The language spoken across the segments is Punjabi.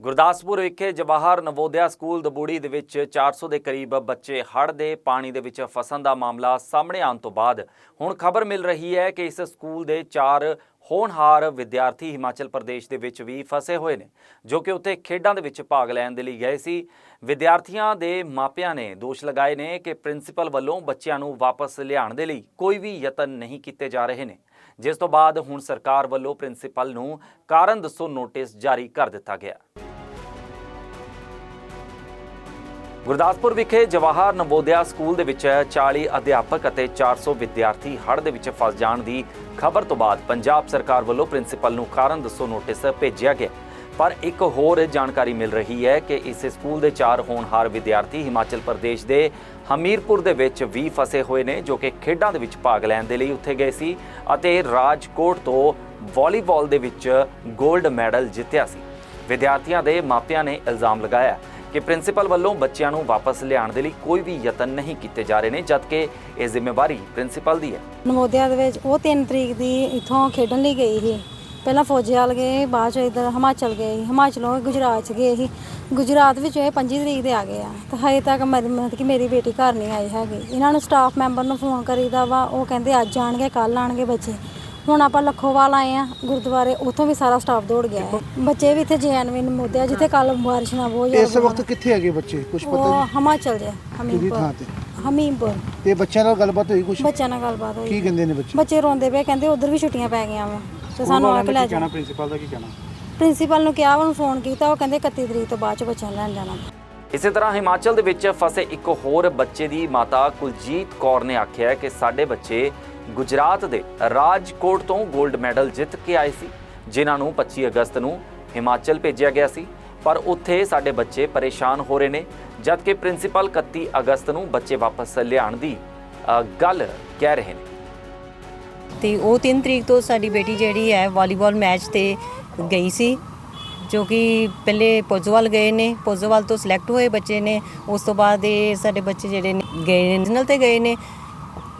ਗੁਰਦਾਸਪੁਰ ਵਿਖੇ ਜਵਾਹਰ ਨਵੋਦਿਆ ਸਕੂਲ ਦਬੂੜੀ ਦੇ ਵਿੱਚ 400 ਦੇ ਕਰੀਬ ਬੱਚੇ ਹੜ੍ਹ ਦੇ ਪਾਣੀ ਦੇ ਵਿੱਚ ਫਸਣ ਦਾ ਮਾਮਲਾ ਸਾਹਮਣੇ ਆਉਣ ਤੋਂ ਬਾਅਦ ਹੁਣ ਖਬਰ ਮਿਲ ਰਹੀ ਹੈ ਕਿ ਇਸ ਸਕੂਲ ਦੇ ਚਾਰ ਹੋਣਹਾਰ ਵਿਦਿਆਰਥੀ ਹਿਮਾਚਲ ਪ੍ਰਦੇਸ਼ ਦੇ ਵਿੱਚ ਵੀ ਫਸੇ ਹੋਏ ਨੇ, ਜੋ ਕਿ ਉੱਥੇ ਖੇਡਾਂ ਦੇ ਵਿੱਚ ਭਾਗ ਲੈਣ ਦੇ ਲਈ ਗਏ ਸੀ। ਵਿਦਿਆਰਥੀਆਂ ਦੇ ਮਾਪਿਆਂ ਨੇ ਦੋਸ਼ ਲਗਾਏ ਨੇ ਕਿ ਪ੍ਰਿੰਸੀਪਲ ਵੱਲੋਂ ਬੱਚਿਆਂ ਨੂੰ ਵਾਪਸ ਲਿਆਉਣ ਦੇ ਲਈ ਕੋਈ ਵੀ ਯਤਨ ਨਹੀਂ ਕੀਤੇ ਜਾ ਰਹੇ ਨੇ। ਜਿਸ ਤੋਂ ਬਾਅਦ ਹੁਣ ਸਰਕਾਰ ਵੱਲੋਂ ਪ੍ਰਿੰਸੀਪਲ ਨੂੰ ਕਾਰਨ ਦੱਸੋ ਨੋਟਿਸ ਜਾਰੀ ਕਰ ਦਿੱਤਾ ਗਿਆ। ਗੁਰਦਾਸਪੁਰ ਵਿਖੇ ਜਵਾਹਰ ਨਵੋਦਿਆ ਸਕੂਲ ਦੇ ਵਿੱਚ 40 ਅਧਿਆਪਕ ਅਤੇ 400 ਵਿਦਿਆਰਥੀ ਹੜ੍ਹ ਦੇ ਵਿੱਚ ਫਸ ਜਾਣ ਦੀ ਖਬਰ ਤੋਂ ਬਾਅਦ ਪੰਜਾਬ ਸਰਕਾਰ ਵੱਲੋਂ ਪ੍ਰਿੰਸੀਪਲ ਨੂੰ ਕਾਰਨ ਦੱਸੋ ਨੋਟਿਸ ਭੇਜਿਆ ਗਿਆ। ਪਰ ਇੱਕ ਹੋਰ ਜਾਣਕਾਰੀ ਮਿਲ ਰਹੀ ਹੈ ਕਿ ਇਸ ਸਕੂਲ ਦੇ ਚਾਰ ਹੋਣਹਾਰ ਵਿਦਿਆਰਥੀ ਹਿਮਾਚਲ ਪ੍ਰਦੇਸ਼ ਦੇ ਹਮੀਰਪੁਰ ਦੇ ਵਿੱਚ ਵੀ ਫਸੇ ਹੋਏ ਨੇ, ਜੋ ਕਿ ਖੇਡਾਂ ਦੇ ਵਿੱਚ ਭਾਗ ਲੈਣ ਦੇ ਲਈ ਉੱਥੇ ਗਏ ਸੀ ਅਤੇ ਰਾਜਕੋਟ ਤੋਂ ਵਾਲੀਬਾਲ ਦੇ ਵਿੱਚ 골ਡ ਮੈਡਲ ਜਿੱਤਿਆ ਸੀ। ਵਿਦਿਆਰਥੀਆਂ ਦੇ ਮਾਪਿਆਂ ਨੇ ਇਲਜ਼ਾਮ ਲਗਾਇਆ ਕਿ ਪ੍ਰਿੰਸੀਪਲ ਵੱਲੋਂ ਬੱਚਿਆਂ ਨੂੰ ਵਾਪਸ ਲਿਆਉਣ ਦੇ ਲਈ ਕੋਈ ਵੀ ਯਤਨ ਨਹੀਂ ਕੀਤੇ ਜਾ ਰਹੇ ਨੇ, ਜਦਕਿ ਇਹ ਜ਼ਿੰਮੇਵਾਰੀ ਪ੍ਰਿੰਸੀਪਲ ਦੀ ਹੈ। ਨਵੋਦਿਆ ਦੇ ਵਿੱਚ ਉਹ 3 ਤਰੀਕ ਦੀ ਇੱਥੋਂ ਖੇਡਣ ਲਈ ਗਈ ਸੀ। ਪਹਿਲਾਂ ਫੌਜੀਆਲ ਗਏ, ਬਾਅਦ ਚ ਇਧਰ ਹਿਮਾਚਲ ਗਏ ਸੀ। ਹਿਮਾਚਲੋਂ ਗੁਜਰਾਤ ਚ ਗਏ ਸੀ। ਗੁਜਰਾਤ ਵਿੱਚ ਇਹ 25 ਤਰੀਕ ਦੇ ਆ ਗਏ ਆ। ਤੇ ਹਜੇ ਤੱਕ ਮੇਰੀ ਮਤਲਬ ਕਿ ਮੇਰੀ ਬੇਟੀ ਘਰ ਨਹੀਂ ਆਈ ਹੈਗੀ। ਇਹਨਾਂ ਨੂੰ ਸਟਾਫ ਮੈਂਬਰ ਨੂੰ ਫੋਨ ਕਰੀਦਾ ਵਾ, ਉਹ ਕਹਿੰਦੇ ਅੱਜ ਆਣਗੇ ਕੱਲ ਆਣਗੇ ਬੱਚੇ। ਹੁਣ ਆਪਾਂ ਲੱਖੋਵਾਲ ਆਏ ਆ ਗੁਰਦੁਆਰੇ ਉੱਥੋਂ ਵੀ ਸਾਰਾ ਸਟਾਫ ਦੌੜ ਗਿਆ ਹੈ। ਬੱਚੇ ਵੀ ਇੱਥੇ ਜੈਨਵਿਨ ਨਵੋਦਿਆ ਜਿੱਥੇ ਕੱਲ ਬਾਰਿਸ਼ ਨਾਲ ਬਹੁਤ ਇਸ ਜ਼ਿਆਦਾ ਵਕਤ ਕਿੱਥੇ ਹੈਗੇ ਬੱਚੇ? ਕੁਝ ਪਤਾ ਉਹ ਹਿਮਾਚਲ ਜੇ ਕਿਹੜੀ ਥਾਂ ਹਮੀਰਪੁਰ ਤੇ? ਹਮੀਰਪੁਰ ਤੇ ਬੱਚਿਆਂ ਨਾਲ ਗੱਲਬਾਤ ਹੋਈ ਕੁਝ ਬੱਚਿਆਂ ਨਾਲ ਗੱਲਬਾਤ ਹੋਈ। ਕੀ ਕਹਿੰਦੇ ਨੇ ਬੱਚੇ? ਬੱਚੇ ਰੋਂਦੇ ਪਏ ਕਹਿੰਦੇ ਉਧਰ ਵੀ ਛੁੱਟੀਆਂ ਪੈ ਗਈਆਂ ਵਾ ਤੇ ਸਾਨੂੰ ਆ ਕੇ ਲੈ ਜਾਣਾ ਪ੍ਰਿੰਸੀਪਲ ਦਾ ਕੀ ਕਹਿਣਾ? ਪ੍ਰਿੰਸੀਪਲ ਨੂੰ ਕਿਹਾ ਉਹਨੂੰ ਫੋਨ ਕੀਤਾ ਉਹ ਕਹਿੰਦੇ 31 ਤਰੀਕ ਤੋਂ ਬਾਅਦ ਚ ਬੱਚਿਆਂ ਨੂੰ ਲੈਣ ਜਾਣਾ। ਇਸੇ ਤਰ੍ਹਾਂ ਹਿਮਾਚਲ ਦੇ ਵਿੱਚ ਫਸੇ ਇੱਕ ਹੋਰ ਬੱਚੇ ਦੀ ਮਾਤਾ ਕੁਲਜੀਤ ਕੌਰ ਨੇ ਆਖਿਆ ਕਿ ਸਾਡੇ ਬੱਚੇ ਗੁਜਰਾਤ ਦੇ ਰਾਜਕੋਟ ਤੋਂ 골ਡ ਮੈਡਲ ਜਿੱਤ ਕੇ ਆਏ ਸੀ, ਜਿਨ੍ਹਾਂ ਨੂੰ 25 ਅਗਸਤ ਨੂੰ ਹਿਮਾਚਲ ਭੇਜਿਆ ਗਿਆ ਸੀ। ਪਰ ਉੱਥੇ ਸਾਡੇ ਬੱਚੇ ਪਰੇਸ਼ਾਨ ਹੋ ਰਹੇ ਨੇ, ਜਦਕਿ ਪ੍ਰਿੰਸੀਪਲ 31 ਅਗਸਤ ਨੂੰ ਬੱਚੇ ਵਾਪਸ ਲਿਆਉਣ ਦੀ ਗੱਲ ਕਹਿ ਰਹੇ ਨੇ। ਤੇ ਉਹ 3 ਤਰੀਕ ਤੋਂ ਸਾਡੀ ਬੇਟੀ ਜਿਹੜੀ ਹੈ, ਵਾਲੀਬਾਲ ਮੈਚ ਤੇ ਗਈ ਸੀ, ਜੋ ਕਿ ਪਹਿਲੇ ਪੋਜ਼ੋਵਾਲ ਗਏ ਨੇ ਪੋਜ਼ੋਵਾਲ ਤੋਂ ਸਿਲੈਕਟ ਹੋਏ ਬੱਚੇ ਨੇ, ਉਸ ਤੋਂ ਬਾਅਦ ਇਹ ਸਾਡੇ ਬੱਚੇ ਜਿਹੜੇ ਨੇ ਗਏ ਨੈਸ਼ਨਲ ਤੇ ਗਏ ਨੇ।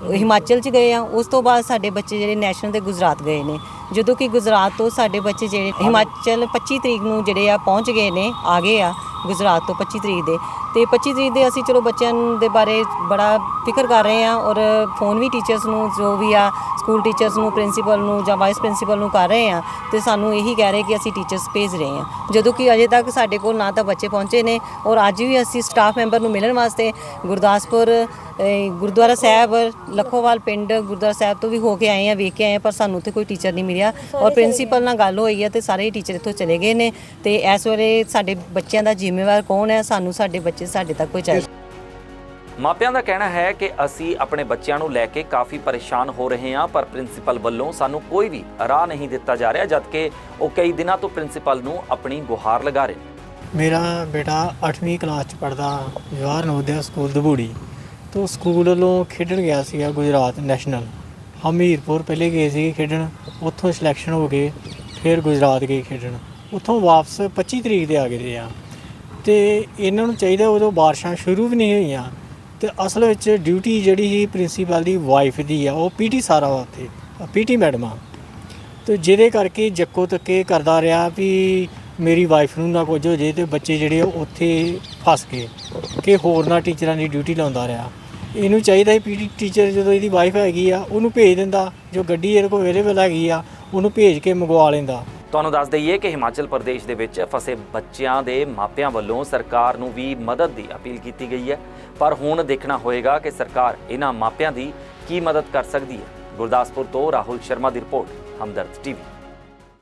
ਹਿਮਾਚਲ ਚ ਗਏ ਆ, ਉਸ ਤੋਂ ਬਾਅਦ ਸਾਡੇ ਬੱਚੇ ਜਿਹੜੇ ਨੈਸ਼ਨਲ ਤੇ ਗੁਜਰਾਤ ਗਏ ਨੇ। ਜਦੋਂ ਕਿ ਗੁਜਰਾਤ ਤੋਂ ਸਾਡੇ ਬੱਚੇ ਜਿਹੜੇ ਹਿਮਾਚਲ 25 ਤਰੀਕ ਨੂੰ ਜਿਹੜੇ ਆ ਪਹੁੰਚ ਗਏ ਨੇ, ਆ ਗਏ ਆ ਗੁਜਰਾਤ ਤੋਂ 25 ਤਰੀਕ ਦੇ। ਤੇ 25 ਤਰੀਕ ਦੇ ਅਸੀਂ ਚਲੋ ਬੱਚਿਆਂ ਦੇ ਬਾਰੇ ਬੜਾ ਫਿਕਰ ਕਰ ਰਹੇ ਆ ਔਰ ਫੋਨ ਵੀ ਟੀਚਰਸ ਨੂੰ ਜੋ ਵੀ ਆ ਸਕੂਲ ਟੀਚਰਸ ਨੂੰ ਪ੍ਰਿੰਸੀਪਲ ਨੂੰ ਜਾਂ ਵਾਈਸ ਪ੍ਰਿੰਸੀਪਲ ਨੂੰ ਕਰ ਰਹੇ ਆ ਤੇ ਸਾਨੂੰ ਇਹੀ ਕਹਿ ਰਹੇ ਕਿ ਅਸੀਂ ਟੀਚਰਸ ਭੇਜ ਰਹੇ ਆ ਜਦੋਂ ਕਿ ਅਜੇ ਤੱਕ ਸਾਡੇ ਕੋਲ ਨਾ ਤਾਂ ਬੱਚੇ ਪਹੁੰਚੇ ਨੇ ਔਰ ਅੱਜ ਵੀ ਅਸੀਂ ਸਟਾਫ ਮੈਂਬਰ ਨੂੰ ਮਿਲਣ ਵਾਸਤੇ ਗੁਰਦਾਸਪੁਰ ਗੁਰਦੁਆਰਾ ਸਾਹਿਬ ਲਖੋਵਾਲ ਪਿੰਡ ਗੁਰਦੁਆਰਾ ਸਾਹਿਬ ਤੋਂ ਵੀ ਹੋ ਕੇ ਆਏ ਆ ਵੇਖ ਕੇ ਆਏ ਆ ਪਰ ਸਾਨੂੰ ਉੱਥੇ ਕੋਈ ਟੀਚਰ ਨਹੀਂ ਮਿਲਿਆ ਔਰ ਪ੍ਰਿੰਸੀਪਲ ਨਾਲ ਗੱਲ ਹੋਈ ਹੈ ਤੇ ਸਾਰੇ ਟੀਚਰ ਇੱਥੋਂ ਚਲੇ ਗਏ ਨੇ ਤੇ ਇਸ ਵੇਲੇ ਸਾਡੇ ਬੱਚਿਆਂ ਦਾ ਜ਼ਿੰਮੇਵਾਰ ਕੌਣ ਹੈ? ਸਾਨੂੰ ਸਾਡੇ ਬੱਚੇ ਸਾਡੇ ਤੱਕ ਪਹੁੰਚਾਏ ਮਾਪਿਆਂ ਦਾ ਕਹਿਣਾ ਹੈ ਕਿ ਅਸੀਂ ਆਪਣੇ ਬੱਚਿਆਂ ਨੂੰ ਲੈ ਕੇ ਕਾਫੀ ਪਰੇਸ਼ਾਨ ਹੋ ਰਹੇ ਹਾਂ ਪਰ ਪ੍ਰਿੰਸੀਪਲ ਵੱਲੋਂ ਸਾਨੂੰ ਕੋਈ ਵੀ ਰਾਹ ਨਹੀਂ ਦਿੱਤਾ ਜਾ ਰਿਹਾ ਜਦਕਿ ਉਹ ਕਈ ਦਿਨਾਂ ਤੋਂ ਪ੍ਰਿੰਸੀਪਲ ਨੂੰ ਆਪਣੀ ਗੁਹਾਰ ਲਗਾ ਰਹੇ ਨੇ। ਮੇਰਾ ਬੇਟਾ 8ਵੀਂ ਕਲਾਸ ਚ ਪੜਦਾ ਜਵਾਹਰ ਨਵੋਦਿਆ ਸਕੂਲ ਦਬੂੜੀ। ਤੋਂ ਸਕੂਲ ਵੱਲੋਂ ਖੇਡਣ ਗਿਆ ਸੀਗਾ ਗੁਜਰਾਤ ਨੈਸ਼ਨਲ। ਹਮੀਰਪੁਰ ਪਹਿਲੇ ਗਏ ਸੀ ਖੇਡਣ ਉੱਥੋਂ ਸਿਲੈਕਸ਼ਨ ਹੋ ਗਏ ਫਿਰ ਗੁਜਰਾਤ ਗਏ ਖੇਡਣ। ਉੱਥੋਂ ਵਾਪਸ 25 ਤਰੀਕ ਦੇ ਆ ਗਏ ਆ। ਤੇ ਇਹਨਾਂ ਨੂੰ ਚਾਹੀਦਾ ਉਦੋਂ ਬਾਰਿਸ਼ਾਂ ਸ਼ੁਰੂ ਵੀ ਨਹੀਂ ਹੋਈਆਂ ਤੇ ਅਸਲ ਵਿੱਚ ਡਿਊਟੀ ਜਿਹੜੀ ਸੀ ਪ੍ਰਿੰਸੀਪਲ ਦੀ ਵਾਈਫ ਦੀ ਆ, ਉਹ ਪੀਟੀ ਸਾਰਾ ਵਾ ਉੱਥੇ ਪੀਟੀ ਮੈਡਮ ਆ। ਤੇ ਜਿਹਦੇ ਕਰਕੇ ਜੱਕੋ ਤੱਕੇ ਕਰਦਾ ਰਿਹਾ ਵੀ ਮੇਰੀ ਵਾਈਫ ਨੂੰ ਨਾ ਕੁਝ ਹੋ ਜੇ ਤੇ ਬੱਚੇ ਜਿਹੜੇ ਆ ਉੱਥੇ ਫਸ ਗਏ ਕਿ ਹੋਰ ਨਾ ਟੀਚਰਾਂ ਦੀ ਡਿਊਟੀ ਲਾਉਂਦਾ ਰਿਹਾ। ਇਹਨੂੰ ਚਾਹੀਦਾ ਸੀ ਪੀਟੀ ਟੀਚਰ ਜਦੋਂ ਇਹਦੀ ਵਾਈਫ ਹੈਗੀ ਆ, ਉਹਨੂੰ ਭੇਜ ਦਿੰਦਾ, ਜੋ ਗੱਡੀ ਇਹਦੇ ਕੋਲ ਅਵੇਲੇਬਲ ਹੈਗੀ ਆ, ਉਹਨੂੰ ਭੇਜ ਕੇ ਮੰਗਵਾ ਲੈਂਦਾ। ਤੁਹਾਨੂੰ ਦੱਸ ਦਈਏ ਕਿ ਹਿਮਾਚਲ ਪ੍ਰਦੇਸ਼ ਦੇ ਵਿੱਚ ਫਸੇ ਬੱਚਿਆਂ ਦੇ ਮਾਪਿਆਂ ਵੱਲੋਂ ਸਰਕਾਰ ਨੂੰ ਵੀ ਮਦਦ ਦੀ ਅਪੀਲ ਕੀਤੀ ਗਈ ਹੈ। ਪਰ ਹੁਣ ਦੇਖਣਾ ਹੋਏਗਾ ਕਿ ਸਰਕਾਰ ਇਹਨਾਂ ਮਾਪਿਆਂ ਦੀ ਕੀ ਮਦਦ ਕਰ ਸਕਦੀ ਹੈ। ਗੁਰਦਾਸਪੁਰ ਤੋਂ ਰਾਹੁਲ ਸ਼ਰਮਾ ਦੀ ਰਿਪੋਰਟ, ਹਮਦਰਦ ਟੀਵੀ।